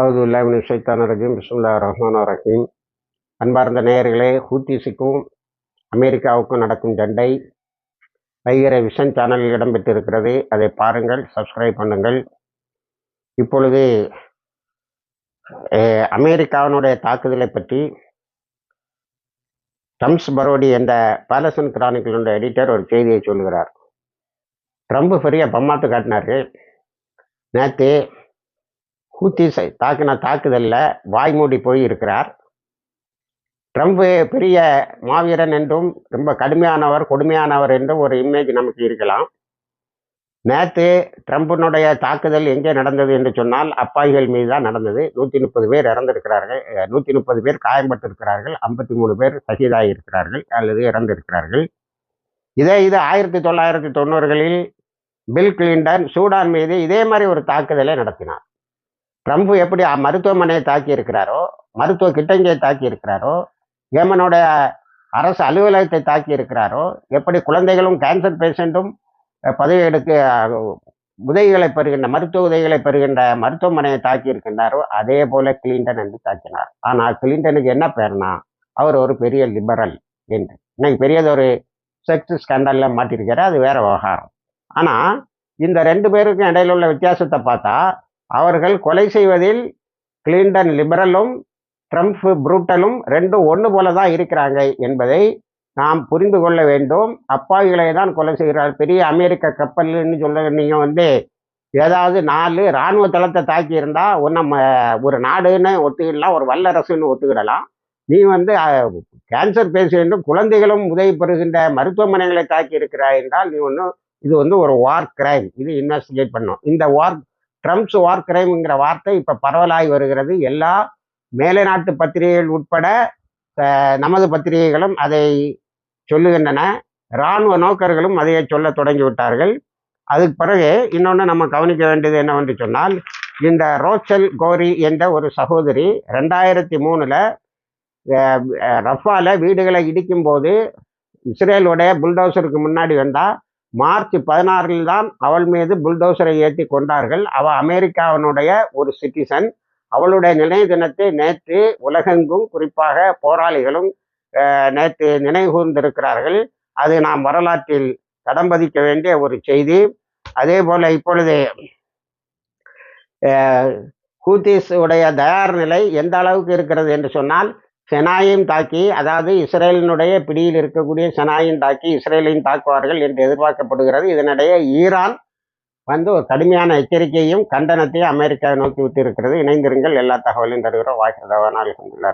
அவுதுல்லாமின் சைத்தான ரஜீம். பிஸ்முல்லா ரஹ்மான் ரஹீம். அன்பார்ந்த நேயர்களே ஹூத்திஸுக்கும் அமெரிக்காவுக்கும் நடக்கும் சண்டை வைகரை விஷன் சேனலில் இடம்பெற்றிருக்கிறது. அதை பாருங்கள் சப்ஸ்கிரைப் பண்ணுங்கள். இப்பொழுது அமெரிக்காவினுடைய தாக்குதலை பற்றி டம்ஸ் பரோடி என்ற பேலசன் கிரானிக்கலுடைய எடிட்டர் ஒரு செய்தியை சொல்கிறார் ட்ரம்ப் பெரிய பம்மாத்து காட்டினார் நேற்று ஹூத்திஸை தாக்கின தாக்குதலில் வாய்மூடி போய் இருக்கிறார் ட்ரம்ப் பெரிய மாவீரன் என்றும் ரொம்ப கடுமையானவர் கொடுமையானவர் என்றும் ஒரு இமேஜ் நமக்கு இருக்கலாம். நேற்று ட்ரம்பினுடைய தாக்குதல் எங்கே நடந்தது என்று சொன்னால் அப்பாய்கள் மீது தான் நடந்தது. நூற்றி முப்பது பேர் இறந்திருக்கிறார்கள். நூற்றி முப்பது பேர் காயம்பட்டிருக்கிறார்கள். ஐம்பத்தி மூணு பேர் சகிதாகி இருக்கிறார்கள் அல்லது இறந்திருக்கிறார்கள். இதே இது ஆயிரத்தி தொள்ளாயிரத்தி தொண்ணூறுகளில் பில் கிளின்டன் சூடான் மீது இதே மாதிரி ஒரு தாக்குதலை நடத்தினார். ட்ரம்ப் எப்படி மருத்துவமனையை தாக்கி இருக்கிறாரோ மருத்துவ கிட்டங்கியை தாக்கி இருக்கிறாரோ ஏமனுடைய அரசு அலுவலகத்தை தாக்கி இருக்கிறாரோ எப்படி குழந்தைகளும் கேன்சர் பேஷண்ட்டும் பதவி எடுக்க உதவிகளை பெறுகின்ற மருத்துவ உதவிகளை பெறுகின்ற மருத்துவமனையை தாக்கி இருக்கின்றாரோ அதே போல கிளின்டன் என்று தாக்கினார். ஆனால் கிளின்டனுக்கு என்ன பேர்னா அவர் ஒரு பெரிய லிபரல் என்று. இன்னைக்கு பெரியதொரு செக்ஸ் ஸ்கேண்டலில் மாட்டிருக்கிறார் அது வேற விவகாரம். ஆனால் இந்த ரெண்டு பேருக்கும் இடையில உள்ள வித்தியாசத்தை பார்த்தா அவர்கள் கொலை செய்வதில் கிளின்டன் லிபரலும் ட்ரம்ப் புரூட்டலும் ரெண்டும் ஒன்று போல தான் இருக்கிறாங்க என்பதை நாம் புரிந்து கொள்ள வேண்டும். அப்பாவிகளை தான் கொலை செய்கிறார் பெரிய அமெரிக்க கப்பல்னு சொல்ல நீங்கள் வந்து ஏதாவது நாலு இராணுவ தளத்தை தாக்கி இருந்தால் ஒரு நாடுன்னு ஒத்துக்கிடலாம் ஒரு வல்லரசுன்னு ஒத்துக்கிடலாம். நீ வந்து கேன்சர் பேஷண்ட்டும் குழந்தைகளும் உதவி பெறுகின்ற மருத்துவமனைகளை தாக்கி இருக்கிறாய் என்றால் நீ ஒன்றும் இது வந்து ஒரு வார் கிரைம் இது இன்வெஸ்டிகேட் பண்ணும் இந்த வார் ட்ரம்ப்ஸ் வார் கிரைம்ங்கிற வார்த்தை இப்போ பரவலாகி வருகிறது. எல்லா மேலை நாட்டு பத்திரிகைகள் உட்பட நமது பத்திரிகைகளும் அதை சொல்லுகின்றன. இராணுவ நோக்கர்களும் அதையே சொல்ல தொடங்கி விட்டார்கள். அதுக்கு பிறகு இன்னொன்று நம்ம கவனிக்க வேண்டியது என்னவென்று சொன்னால் இந்த ரோச்சல் கோரி என்ற ஒரு சகோதரி ரெண்டாயிரத்தி மூணில் ரஃபால வீடுகளை இடிக்கும் போது இஸ்ரேலுடைய புல்டோசருக்கு முன்னாடி வந்தால் மார்ச் பதினாறில் தான் அவள் மீது புல்டோசரை ஏற்றி கொண்டார்கள். அவள் அமெரிக்காவினுடைய ஒரு சிட்டிசன். அவளுடைய நினைவு தினத்தை நேற்று உலகெங்கும் குறிப்பாக போராளிகளும் நேற்று நினைவுகூர்ந்திருக்கிறார்கள். அது நாம் வரலாற்றில் தடம் பதிக்க வேண்டிய ஒரு செய்தி. அதே போல இப்பொழுது கூத்தீஸ் உடைய தயார் நிலை எந்த அளவுக்கு இருக்கிறது என்று சொன்னால் செனாயும் தாக்கி அதாவது இஸ்ரேலினுடைய பிடியில் இருக்கக்கூடிய செனாயும் தாக்கி இஸ்ரேலையும் தாக்குவார்கள் என்று எதிர்பார்க்கப்படுகிறது. இதனிடையே ஈரான் வந்து ஒரு கடுமையான எச்சரிக்கையும் கண்டனத்தையும் அமெரிக்கா நோக்கி விட்டு இருக்கிறது இணைந்திருங்கள். எல்லா தகவலையும் தருகிறோம். வாய்ஸ் தகவல் அலமதுல்லா